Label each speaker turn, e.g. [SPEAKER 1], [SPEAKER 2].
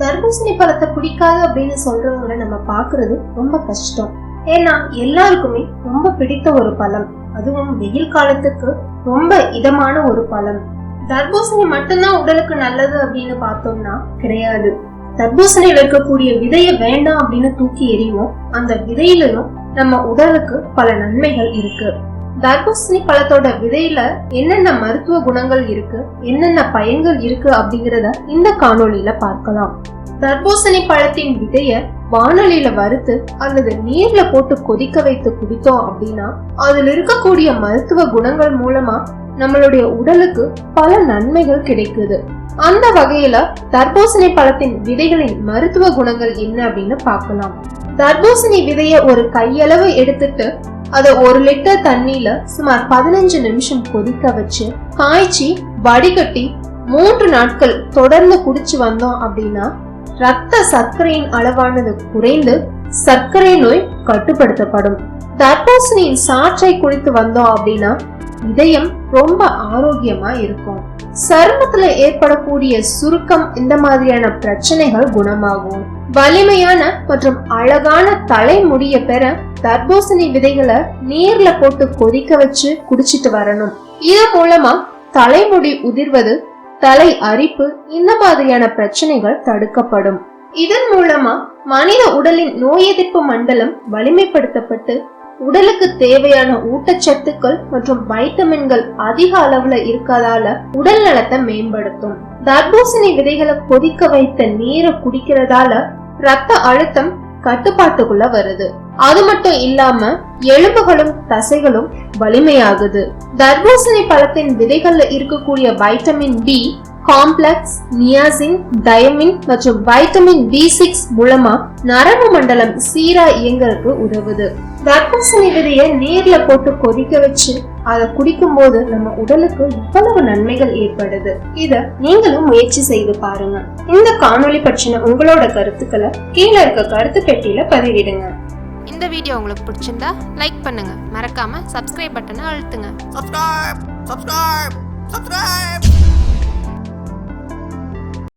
[SPEAKER 1] தர்பூசணி பழத்தை பிடிக்காது அப்படின்னு சொல்றவங்கள நம்ம பாக்குறது ரொம்ப கஷ்டம். ஏன்னா எல்லாருக்குமே ரொம்ப பிடித்த ஒரு பழம். அதுவும் வெயில் காலத்துக்கு ரொம்ப இதமான ஒரு பழம். தர்பூசணி மட்டும்தான் உடலுக்கு நல்லது அப்படின்னு பார்த்தோம்னா கிடையாது. தர்பூசணியில இருக்கக்கூடிய விதைய வேண்டாம் அப்படின்னு தூக்கி எறிவோம். அந்த விதையிலையும் நம்ம உடலுக்கு பல நன்மைகள் இருக்கு. தர்பூசணி பழத்தோட விதையில என்னென்ன மருத்துவ குணங்கள் இருக்கு என்னென்ன பயன்கள் இருக்கு அப்படிங்கறத இந்த காணொளியில பார்க்கலாம். தர்பூசணி பழத்தின் விதைய வானொலியில வறுத்து அல்லது நீர்ல போட்டு கொதிக்க வைத்து குடித்தோம் அப்படின்னா அதுல இருக்கக்கூடிய மருத்துவ குணங்கள் மூலமா நம்மளுடைய உடலுக்கு பல நன்மைகள் கிடைக்குது. அந்த வகையில தர்பூசணி பழத்தின் விதைகளின் மருத்துவ குணங்கள் என்ன அப்படின்னு பார்க்கலாம். தர்பூசணி விதைய ஒரு கையளவு எடுத்துட்டு அதை ஒரு லிட்டர் தண்ணியில சுமார் பதினஞ்சு நிமிஷம் கொதிக்க வச்சு காய்ச்சி வடிகட்டி மூன்று நாட்கள் தொடர்ந்து குடிச்சு வந்தோம் அப்படின்னா ரத்த சர்க்கரையின் அளவானது குறைந்து சர்க்கரை நோய் கட்டுப்படுத்தப்படும். தர்பூசணியின் சாற்றை குடித்து வந்தோம் அப்படின்னா இதயம் ரொம்ப ஆரோக்கியமா இருக்கும். சருமத்துல ஏற்படக்கூடிய சுருக்கம் இந்த மாதிரியான பிரச்சனைகள் குணமாகும். வலிமையான மற்றும் அழகான தலைமுடிய பெற தர்பூசணி விதைகளை நீர்ல போட்டு கொதிக்க வச்சு குடிச்சிட்டு வரணும். இது மூலமா தலைமுடி உதிர்வது தலை அரிப்பு இந்த மாதிரியான பிரச்சனைகள் தடுக்கப்படும். இதன் மூலமா மனித உடலின் நோய் எதிர்ப்பு மண்டலம் வலிமைப்படுத்தப்பட்டு உடலுக்கு தேவையான ஊட்டச்சத்துக்கள் மற்றும் வைட்டமின்கள் அதிக அளவுல இருக்கதால உடல் நலத்தை மேம்படுத்தும். தர்பூசணி விதைகளை கொதிக்க வைத்த நீரை குடிக்கிறதால ரத்த அழுத்தம் கட்டுப்பாட்டுக்குள்ள வருது. அது மட்டும் இல்லாம எலும்புகளும் தசைகளும் வலிமையாகுது. தர்பூசணி பழத்தின் விதைகள்ல இருக்கக்கூடிய vitamin D complex niacin thiamine மற்றும் வைட்டமின் பி சிக்ஸ் மூலமா நரம்பு மண்டலம் சீரா இயங்கறதுக்கு உதவுது. தர்பூசணி விதைய நீர்ல போட்டு கொதிக்க வச்சு அதை குடிக்கும் போது நம்ம உடலுக்கு இவ்வளவு நன்மைகள் ஏற்படுது. இத நீங்களும் முயற்சி செய்து பாருங்க. இந்த காணொளி பற்றின உங்களோட கருத்துக்களை கீழே இருக்க கருத்து பெட்டியில பதிவிடுங்க.
[SPEAKER 2] இந்த வீடியோ உங்களுக்கு பிடிச்சிருந்தா லைக் பண்ணுங்க. மறக்காம சப்ஸ்கிரைப் பட்டனை அழுத்துங்க.
[SPEAKER 3] Subscribe subscribe subscribe